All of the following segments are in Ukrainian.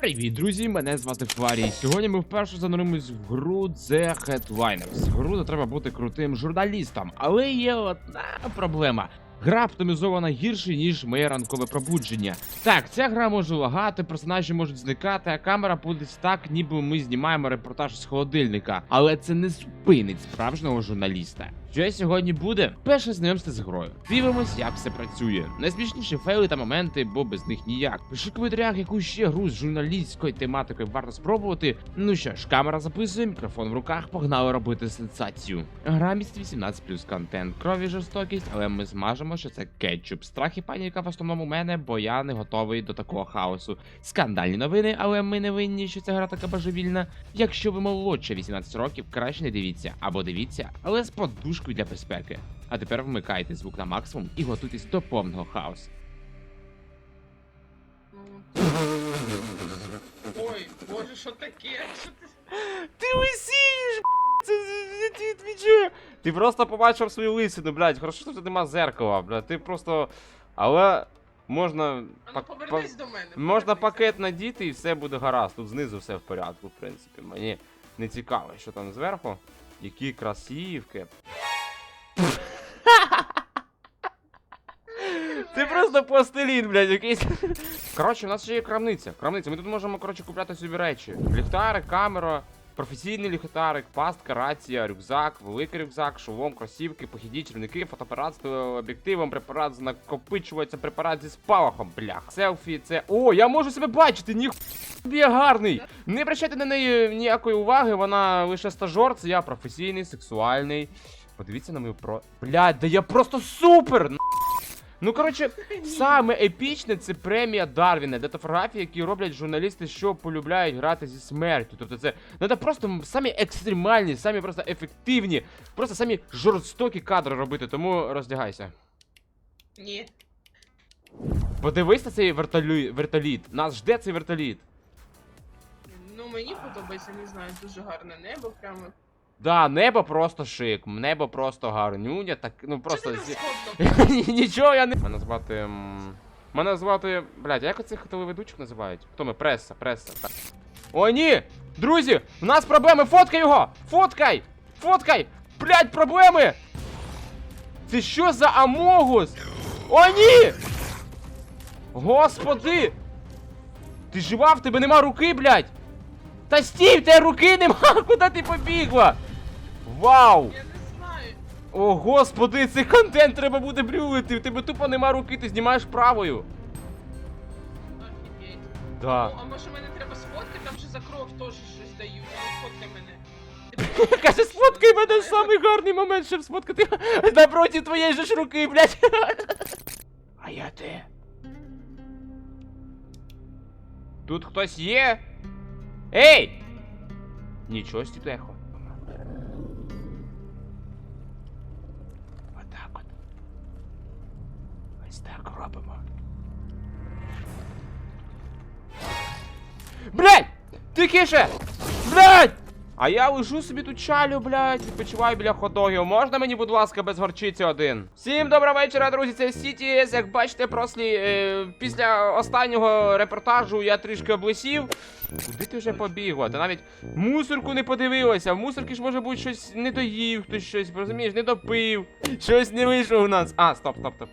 Привіт, друзі! Мене звати Фарій. Сьогодні ми вперше зануримось в гру The Headliners. Гру де треба бути крутим журналістом, але є одна проблема. Гра оптимізована гірше, ніж моє ранкове пробудження. Так, ця гра може лагати, персонажі можуть зникати, а камера буде так, ніби ми знімаємо репортаж з холодильника. Але це не зупинить справжнього журналіста. Що сьогодні буде? Перше знайомство з грою. Дивимось, як все працює. Найсмішніші фейли та моменти, бо без них ніяк. Пиши в коментарях, яку ще гру з журналістською тематикою варто спробувати. Ну що ж, камера записує, мікрофон в руках, погнали робити сенсацію. Гра містить 18 плюс контент, крові жорстокість, але ми змажемо, що це кетчуп. Страх і паніка в основному у мене, бо я не готовий до такого хаосу. Скандальні новини, але ми не винні, що ця гра така божевільна. Якщо ви молодше 18 років, краще не дивіться або дивіться, але з подушкою для безпеки. А тепер вмикайте звук на максимум і готуйтесь до повного хаосу. Ой, боже, що таке? Що ти... Ти висієш, це. Ти просто побачив свою лисину, блядь. Хорошо, що тут нема зеркала, блядь. Ти просто. Але можна. Ну пак- повернись до мене. Можна пакет надіти і все буде гаразд. Тут знизу все в порядку, в принципі. Мені не цікаво, що там зверху. Які красивки. Це просто пластилін, блядь, якийсь. Коротше, у нас ще є крамниця. Крамниця. Ми тут можемо, коротше, купляти собі речі. Ліхтарик, камера, професійний ліхтарик, пастка, рація, рюкзак, великий рюкзак, шолом, кросівки, похідні червники, фотоапарат з об'єктивом, препарат з накопичувача, препарат зі спалахом, блях. Селфі, це. О, я можу себе бачити, ні собі я гарний. Не обращайте на неї ніякої уваги, вона лише стажор, це я професійний, сексуальний. Подивіться на мою про. Блядь, да я просто супер! Ну, коротше, саме епічне це премія Дарвіна, де фотографії, які роблять журналісти, що полюбляють грати зі смертю. Тобто це ну, це просто самі екстремальні, самі просто ефективні, просто самі жорстокі кадри робити, тому роздягайся. Ні. Подивись на цей вертолі... вертоліт. Нас жде цей вертоліт. Ну мені подобається, не знаю, дуже гарне небо, прямо. Да, небо просто шик, небо просто гарнюня, так, ну просто. Нічого я не. Мене звати. Мене звати. Блядь, як оцих телеведучих називають? Хто ми? Преса, преса. Так. О, ні! Друзі! В нас проблеми! Фоткай його! Фоткай! Фоткай! Блядь, проблеми! Це що за Амогус? О, ні! Господи! Ти жива, в тебе нема руки, блядь! Та стій, в тебе руки нема! Куди ти побігла? Вау! Я не знаю. О, господи, цей контент треба буде блювати. В тебе тупо нема руки, ти знімаєш правою. Офігеть. Да. Ну, а може мене треба сфоткати, там ще за кров теж щось дають. Ну, Фоткай мене. Каже, сфоткай мене самий гарний момент, щоб сфоткати напроти твоєї же ж руки, блядь. А я де? Тут хтось є? Ей! Нічого сі Ось так робимо. Блядь! Тихіше! Блядь! А я лежу собі тут чалю, блядь, відпочиваю біля ходогів. Можна мені, будь ласка, без горчиці один? Всім доброго вечора, друзі. Це CTS. Як бачите, прослі, е, після останнього репортажу я трішки облисів. Куди ти вже побігла? Ти навіть мусорку не подивилася. В мусорки ж може бути щось не доїв, хтось щось, розумієш, не допив. Щось не вийшло у нас. А, стоп, стоп, стоп.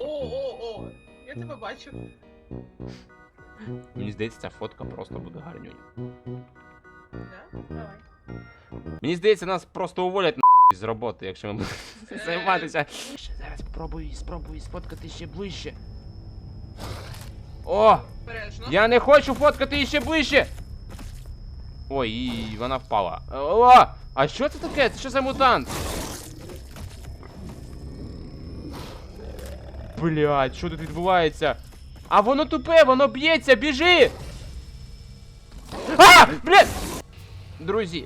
Я тебе бачу. Мені здається, ця фотка просто буде гарнюня. Да? Давай. Мені здається, нас просто уволять на з роботи, якщо ми будемо займатися. Ще зараз спробую, спробую сфоткати ще ближче. О! Бережно. Я не хочу фоткати ще ближче! Ой, і вона впала. О! А що це таке? Це що за мутант? Блядь, що тут відбувається? А воно тупе, воно б'ється, біжи! А! Блядь! Друзі,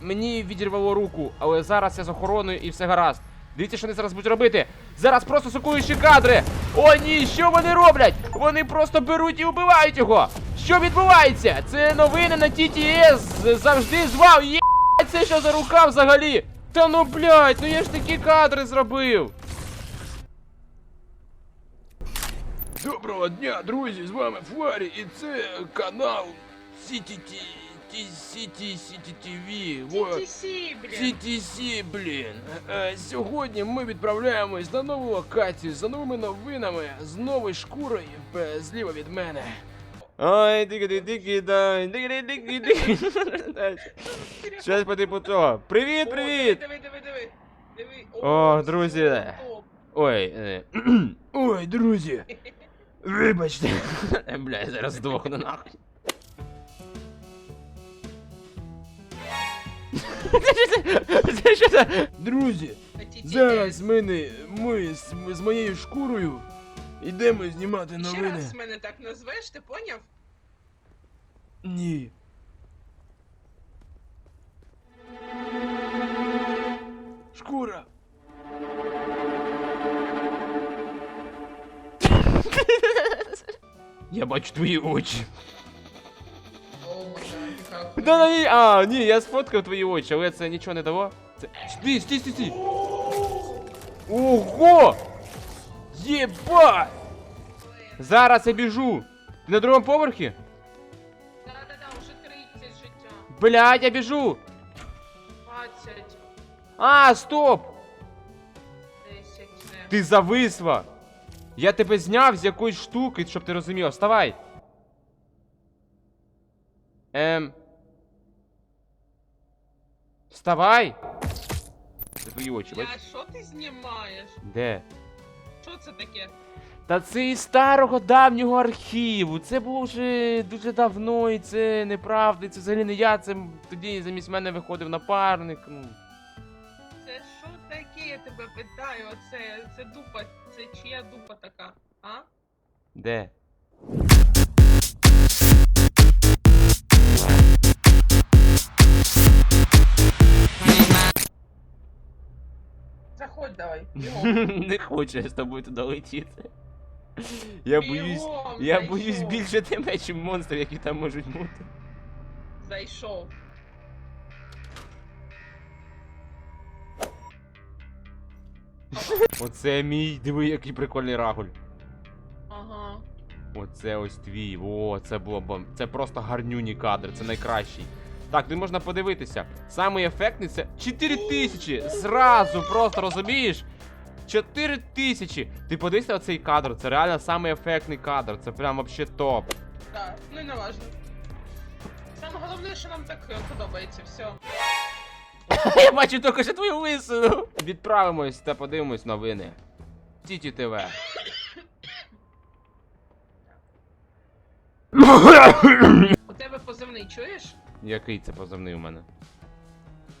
мені відірвало руку, але зараз я з охороною і все гаразд. Дивіться, що вони зараз будуть робити. Зараз просто сукуючі кадри. О, ні, що вони роблять? Вони просто беруть і вбивають його. Що відбувається? Це новини на TTS. Завжди звав. Є це що за рука взагалі? Та ну блядь, ну я ж такі кадри зробив. Доброго дня, друзі! З вами Фларі, і це канал Сіті Сіті Сіті ТВ. Блін. Е, Сьогодні ми відправляємось на нову локацію за новими новинами з новою шкурою е, зліва від мене. Ой, диги диги дай, диги диги диги. Щось по типу того. Привіт, привіт! Диви, диви, диви. Диви. О, друзі. Ой, е, ой, друзі. Вибачте. Бля, я зараз здохну нахуй. Це що це? Друзі, зараз ми, не, ми з, з моєю шкурою йдемо знімати Ще новини. раз мене так назвеш, ти поняв? Ні. Шкура. Я бачу твої очі. О, да, дякую. Да, да, ні, а, ні, я сфоткав твої очі, але це нічого не дало. Це... Стій, стій, стій, стій. Ого! Єба! Зараз я біжу. Ти на другому поверхі? Да-да-да, уже 30 життя. Блядь, я біжу. 20, А, стоп! 10, не. Ти зависла. Я тебе зняв з якоїсь штуки, щоб ти розумів. Вставай. Ем. Вставай. Це твої очі, Бля, бачиш? що ти знімаєш? Де? Що це таке? Та це із старого давнього архіву. Це було вже дуже давно, і це неправда, і це взагалі не я. Це тоді замість мене виходив напарник. Ну. Це що таке, я тебе питаю? Оце, це дупа, це чия дупа така, а? Де? Заходь давай, бігом. Не хочу я з тобою туди летіти. Я боюсь. Бігом, Я зайшов. боюсь більше тебе, чим монстрів, які там можуть бути. Зайшов. Оце мій, диви, який прикольний рагуль. Ага. Оце ось твій. О, це було бом. Це просто гарнюні кадр, це найкращий. Так, тут можна подивитися. Самий ефектний це 4000! Зразу, просто розумієш? 4000! Ти подивися оцей кадр, це реально самий ефектний кадр. Це прям вообще топ. Так, ну і не важно. Саме головне, що нам так подобається, все. Я бачу тільки що твою лисину. Відправимось та подивимось новини. Тіті ТВ. У тебе позивний чуєш? Який це позивний у мене?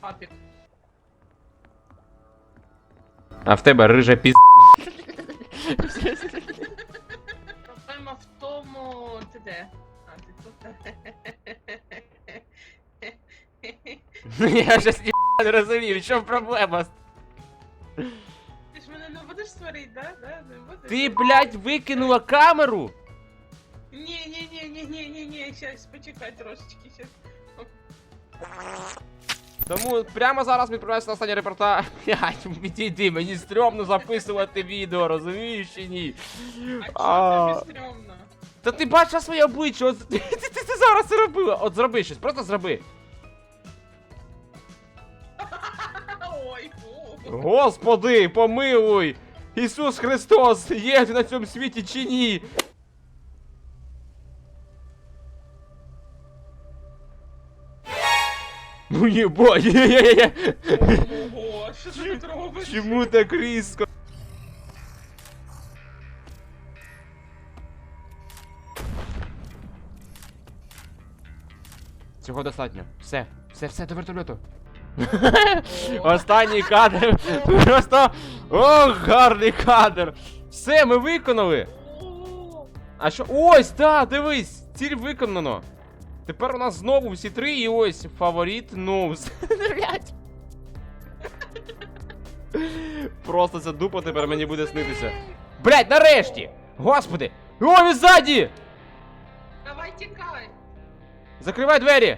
Папік. А в тебе рижа піз. Проблема в тому. Ти де? А, ти тут. Я вже не розумію, що проблема? Ти ж мене не будеш сварити, да? да? Не будеш? Ти, блядь, викинула камеру? Ні, ні, ні, ні, ні, ні, ні, щас, почекай трошечки, щас. Тому прямо зараз відправляюся на останній репортаж. Блядь, відійди, мені стрьомно записувати відео, розумієш чи ні? А А. чого тобі стрьомно? Та ти бачила своє обличчя, от ти, ти, ти, ти зараз це робила. От зроби щось, просто зроби. Господи, помилуй! Ісус Христос, є на цьому світі чи ні? Ну єба, є-є-є. Ого? Чому так різко? Цього достатньо. Все, все, все, до вертольоту. Останній кадр. Просто. Ох, гарний кадр. Все, ми виконали. А що? Ось, так, дивись, ціль виконано. Тепер у нас знову всі три і ось фаворит Ноус. Блять. Просто ця дупа тепер мені буде снитися. Блять, нарешті! Господи! О, він ззаді! Давай тікай. Закривай двері!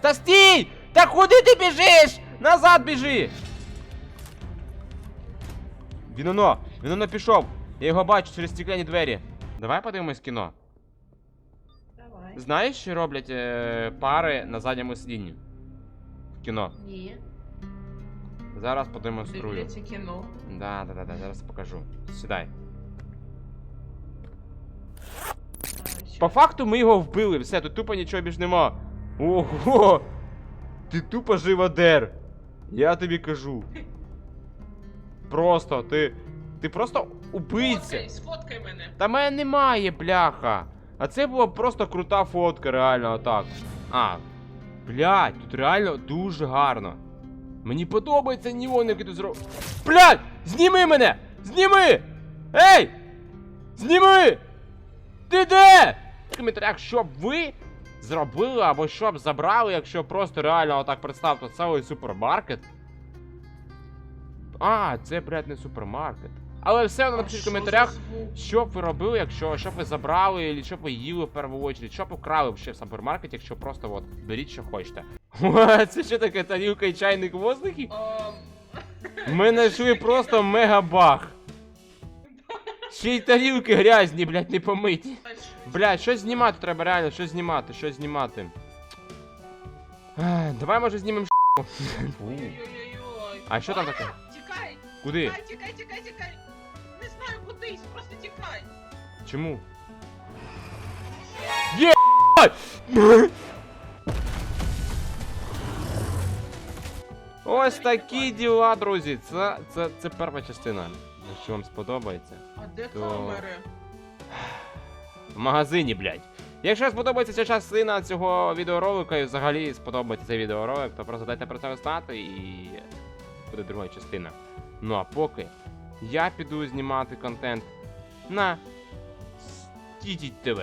Та стій! Та куди ти біжиш? Назад біжи! Він оно! Він оно пішов! Я його бачу через стекляні двері. Давай подивимось кіно. Давай. Знаєш, що роблять е, пари на задньому сидінні? В кіно. Ні. Зараз продемонструю. Дивляться кіно. Да, да, да, да, зараз покажу. Сідай. По факту ми його вбили, все, тут тупо нічого більш нема. Ого! Ти тупо живодер. Я тобі кажу. Просто, ти. Ти просто убийця. Сфоткай, сфоткай мене. Та мене немає, бляха. А це була просто крута фотка, реально, отак. А. Блядь, тут реально дуже гарно. Мені подобається Ніон, який тут зробив. Блядь! Зніми мене! Зніми! Ей! Зніми! Ти де? В коментарях, що ви зробили або що б забрали, якщо просто реально отак представте цілий супермаркет. А, це, блядь, не супермаркет. Але все одно напишіть в коментарях, що б ви робили, якщо що б ви забрали, або що б ви їли в першу очередь, що б украли ще в супермаркеті, якщо просто от беріть, що хочете. Це що таке тарілка і чайник в воздухі? Ми знайшли просто мегабаг. Ще й тарілки грязні, блядь, не помиті. Блядь, щось знімати треба, реально, щось знімати, щось знімати. Ех, Давай може знімемо ш***. Ой-ой-ой. А що там таке? Тікай! Куди? Тікай, тікай, тікай, тікай! Не знаю кудись, просто тікай! Чому? Є! Ось такі діла, друзі. Це, це, це перша частина. Якщо вам сподобається. А де То- камери? В магазині, блядь. Якщо сподобається ця частина цього відеоролика і взагалі сподобається цей відеоролик, то просто дайте про це знати і буде друга частина. Ну а поки я піду знімати контент на Стітіть ТВ.